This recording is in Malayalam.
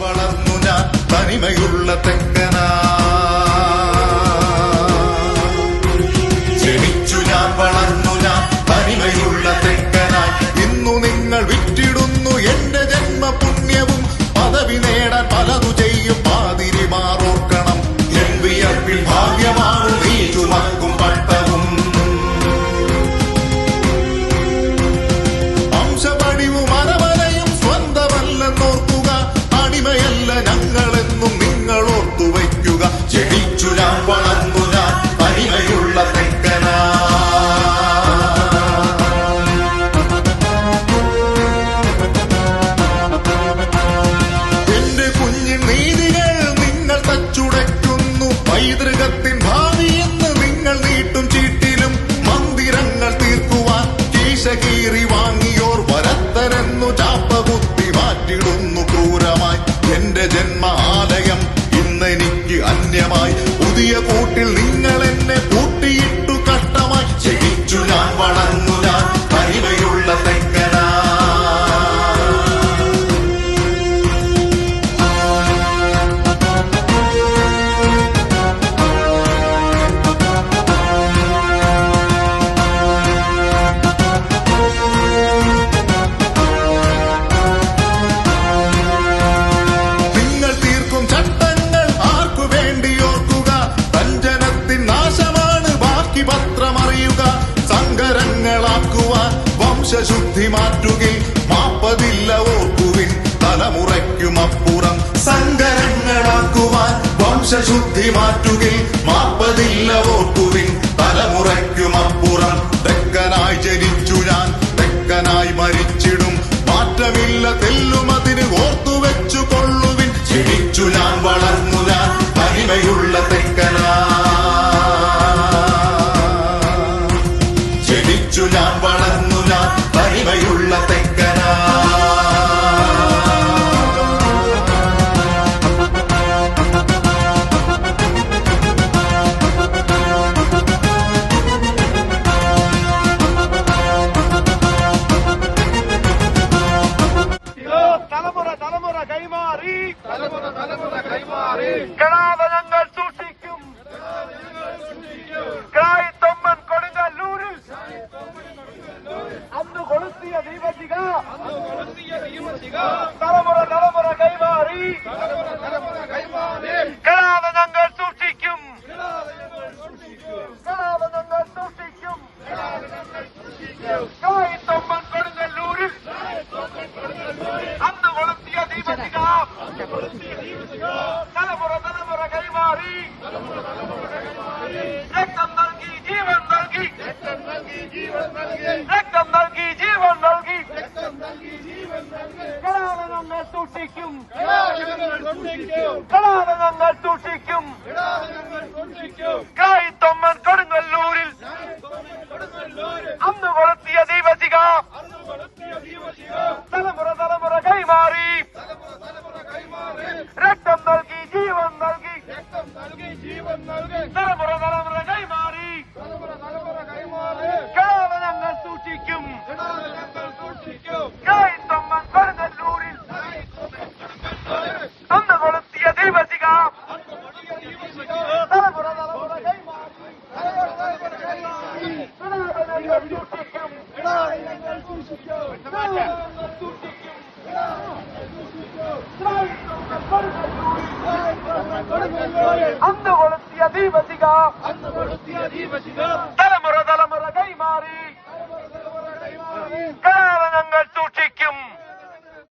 വളർന്നു ഞാൻ തനിമയുള്ള തെങ്ങ എന്റെ ജന്മ ശുദ്ധി മാറ്റുകിൽ മാപ്പതില്ല ഓർക്കുവിൻ. തലമുറയ്ക്കും അപ്പുറം സങ്കരങ്ങളാക്കുവാൻ വംശശുദ്ധി മാറ്റുകിൽ മാപ്പതില്ല ഓക്കു കെടാതെ ഞങ്ങൾ സൂക്ഷിക്കും. കെടാതെ ഞങ്ങൾ സൂക്ഷിക്കും. കായിത്തൊമ്പൻ കൊടുങ്ങല്ലൂരിൽ. അന്ന് കൊളുത്തിയ ദീപത്തിക തലമുറ തലമുറ കൈമാറി. രക്തം നൽകി ജീവൻ നൽകി. രക്തം നൽകി ജീവൻ നൽകി. രക്തം നൽകി ജീവൻ നൽകി കെടാതെ ഞങ്ങൾ തടാകങ്ങൾ സൂക്ഷിക്കും. കായിത്തമ്മൻ കൊടുങ്ങല്ലൂരിൽ. അന്ന് വളർത്തിയ ദൈവശിക തലമുറ തലമുറ കൈമാറി. രക്തം നൽകി ജീവൻ നൽകി. തലമുറ തലമുറ കൈമാറി. അന്ന് കൊളുത്തിയ ദീപശിക തലമുറ തലമുറ കൈമാറി. കാരണങ്ങൾ സൂക്ഷിക്കും.